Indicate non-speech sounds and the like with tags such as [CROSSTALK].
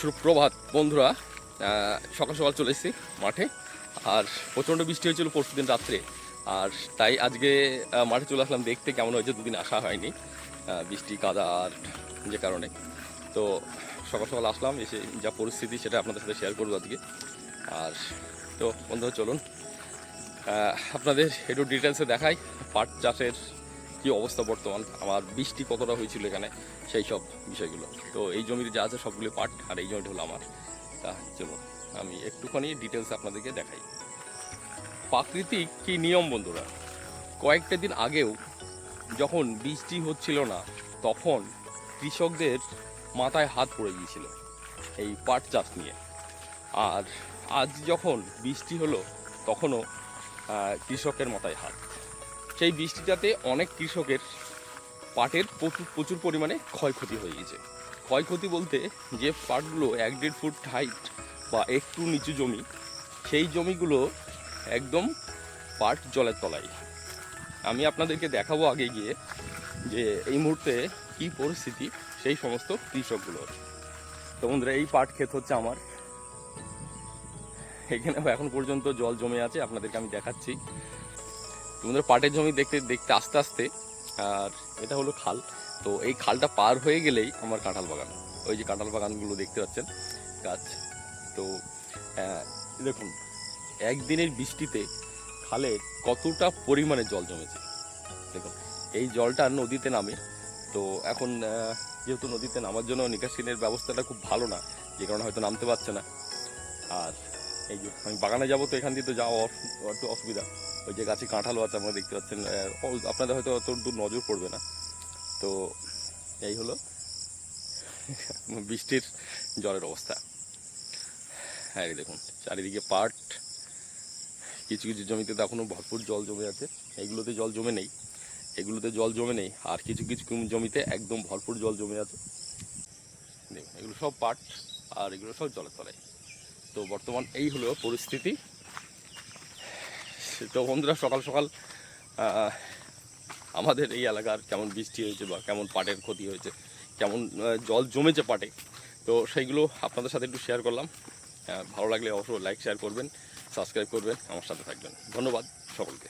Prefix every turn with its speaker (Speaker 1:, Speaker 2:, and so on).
Speaker 1: সুপ্রভাত বন্ধুরা সকাল সকাল চলে এসেছি মাঠে। আর প্রচণ্ড বৃষ্টি হয়েছিল পরশু দিন রাত্রে। আর তাই আজকে মাঠে চলে আসলাম দেখতে কেমন হয়েছে, দুদিন আসা হয়নি। বৃষ্টি, কাদা আর যে কারণে। তো সকাল সকাল আসলাম, এসে যা পরিস্থিতি সেটা আপনাদের সাথে শেয়ার করব আজকে। আর তো বন্ধুরা, চলুন। আপনাদের একটু ডিটেলসে দেখাই, পাট চাষের কি অবস্থা বর্তমান? আমার বৃষ্টি কতটা হয়েছিল এখানে? সেই সব বিষয়গুলো। তো এই জমিতে যা আছে সবগুলো পাট, আর এই জমিটা হলো আমার। তা চলো আমি একটুখানি ডিটেলস আপনাদেরকে দেখাই। প্রাকৃতিক কি নিয়ম বন্ধুরা? কয়েকটা দিন আগেও যখন বৃষ্টি হচ্ছিল না, তখন কৃষকদের মাথায় হাত পড়ে গিয়েছিল এই পাট চাষ নিয়ে। আর আজ যখন বৃষ্টি হলো, তখনও কৃষকের মাথায় হাত। সেই বৃষ্টিটাতে অনেক কৃষকের পাটের প্রচুর প্রচুর পরিমাণে ক্ষয়ক্ষতি হয়ে গেছে। ক্ষয়ক্ষতি বলতে যে পাটগুলো এক দেড় ফুট হাইট বা একটু নিচু জমি, সেই জমিগুলো একদম পাট জলের তলায়। আমি আপনাদেরকে দেখাবো আগে গিয়ে যে এই মুহূর্তে কি পরিস্থিতি সেই সমস্ত কৃষকগুলোর। তো বন্ধুরা, এই পাট ক্ষেত হচ্ছে আমার। এখানে এখন পর্যন্ত জল জমে আছে, আপনাদেরকে আমি দেখাচ্ছি। তোমাদের পাটের জমি দেখতে দেখতে আস্তে আস্তে, আর এটা হলো খাল। তো এই খালটা পার হয়ে গেলেই আমার কাঁঠাল বাগান। ওই যে কাঁঠাল বাগানগুলো দেখতে পাচ্ছেন, গাছ। তো দেখুন, একদিনের বৃষ্টিতে খালে কতটা পরিমাণে জল জমেছে। দেখুন, এই জলটা নদীতে নামে। তো এখন যেহেতু নদীতে নামার জন্য নিকাশিনের ব্যবস্থাটা খুব ভালো না, যে কারণে হয়তো নামতে পারছে না। আর এই যে, আমি বাগানে যাব তো এখান দিয়ে তো যাওয়া একটু অসুবিধা। ওই যে গাছে কাঁঠালও আছে, আপনারা দেখতে পাচ্ছেন আপনাদের হয়তো অত দূর নজর পড়বে না। তো এই হলো [LAUGHS] বৃষ্টির জলের অবস্থা। হ্যাঁ দেখুন, চারিদিকে পাট, কিছু কিছু জমিতে তো এখনও ভরপুর জল জমে আছে। এগুলোতে জল জমে নেই, এগুলোতে জল জমে নেই, আর কিছু কিছু জমিতে একদম ভরপুর জল জমে আছে। দেখুন, এগুলো সব পাট, আর এগুলো সব জলের তলায়। তো বর্তমান এই হলো পরিস্থিতি। তো বন্ধুরা, সকাল সকাল আমাদের এই এলাকার কেমন বৃষ্টি হয়েছে বা কেমন পাটের ক্ষতি হয়েছে, কেমন জল জমেছে পাটে, তো সেইগুলো আপনাদের সাথে একটু শেয়ার করলাম। ভালো লাগলে অবশ্যই লাইক শেয়ার করবেন সাবস্ক্রাইব করবেন, আমার সাথে থাকবেন। ধন্যবাদ সকলকে।